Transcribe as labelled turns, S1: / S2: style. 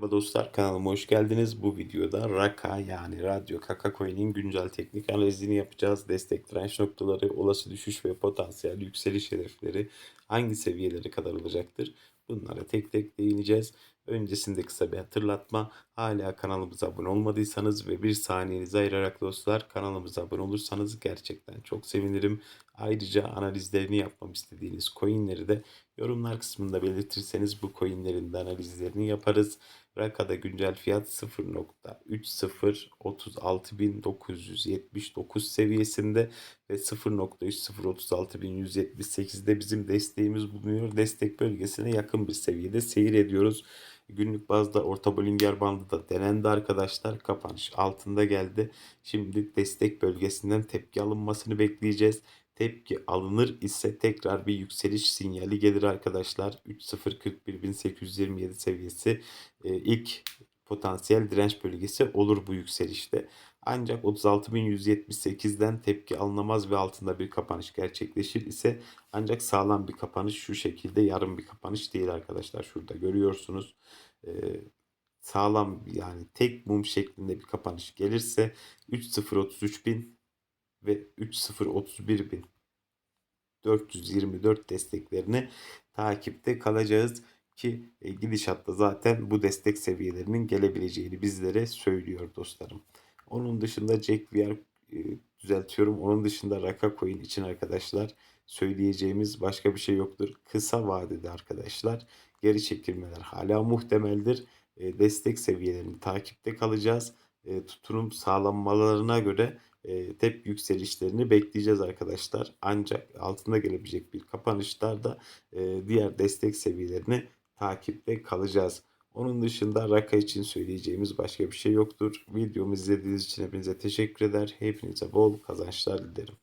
S1: Merhaba dostlar kanalıma hoş geldiniz. Bu videoda Raka yani Radyo Kaka Coin'in güncel teknik analizini yapacağız. Destek direnç noktaları, olası düşüş ve potansiyel yükseliş hedefleri hangi seviyelere kadar olacaktır? Bunlara tek tek değineceğiz. Öncesinde kısa bir hatırlatma. Hala kanalımıza abone olmadıysanız ve bir saniyenizi ayırarak dostlar kanalımıza abone olursanız gerçekten çok sevinirim. Ayrıca analizlerini yapmam istediğiniz coinleri de yorumlar kısmında belirtirseniz bu coinlerin de analizlerini yaparız. Raka'da güncel fiyat 0.3036979 seviyesinde ve 0.3036178'de bizim desteğimiz bulunuyor. Destek bölgesine yakın bir seviyede seyir ediyoruz. Günlük bazda orta Bollinger bandı da denendi arkadaşlar. Kapanış altında geldi. Şimdi destek bölgesinden tepki alınmasını bekleyeceğiz. Tepki alınır ise tekrar bir yükseliş sinyali gelir arkadaşlar. 3041.827 seviyesi e, ilk potansiyel direnç bölgesi olur bu yükselişte. Ancak 36.178'den tepki alınamaz ve altında bir kapanış gerçekleşir ise ancak sağlam bir kapanış şu şekilde yarım bir kapanış değil arkadaşlar. Şurada görüyorsunuz. Ee, sağlam yani tek mum şeklinde bir kapanış gelirse 3.033.000 ve 3.031.000 424 desteklerini takipte kalacağız ki e, gidişatta zaten bu destek seviyelerinin gelebileceğini bizlere söylüyor dostlarım. Onun dışında Jack VR e, düzeltiyorum. Onun dışında Raka Coin için arkadaşlar söyleyeceğimiz başka bir şey yoktur. Kısa vadede arkadaşlar geri çekilmeler hala muhtemeldir. E, destek seviyelerini takipte kalacağız. Tutunum sağlanmalarına göre tep yükselişlerini bekleyeceğiz arkadaşlar. Ancak altında gelebilecek bir kapanışlarda e, diğer destek seviyelerini takipte kalacağız. Onun dışında Raka için söyleyeceğimiz başka bir şey yoktur. Videomu izlediğiniz için hepinize teşekkür eder. Hepinize bol kazançlar dilerim.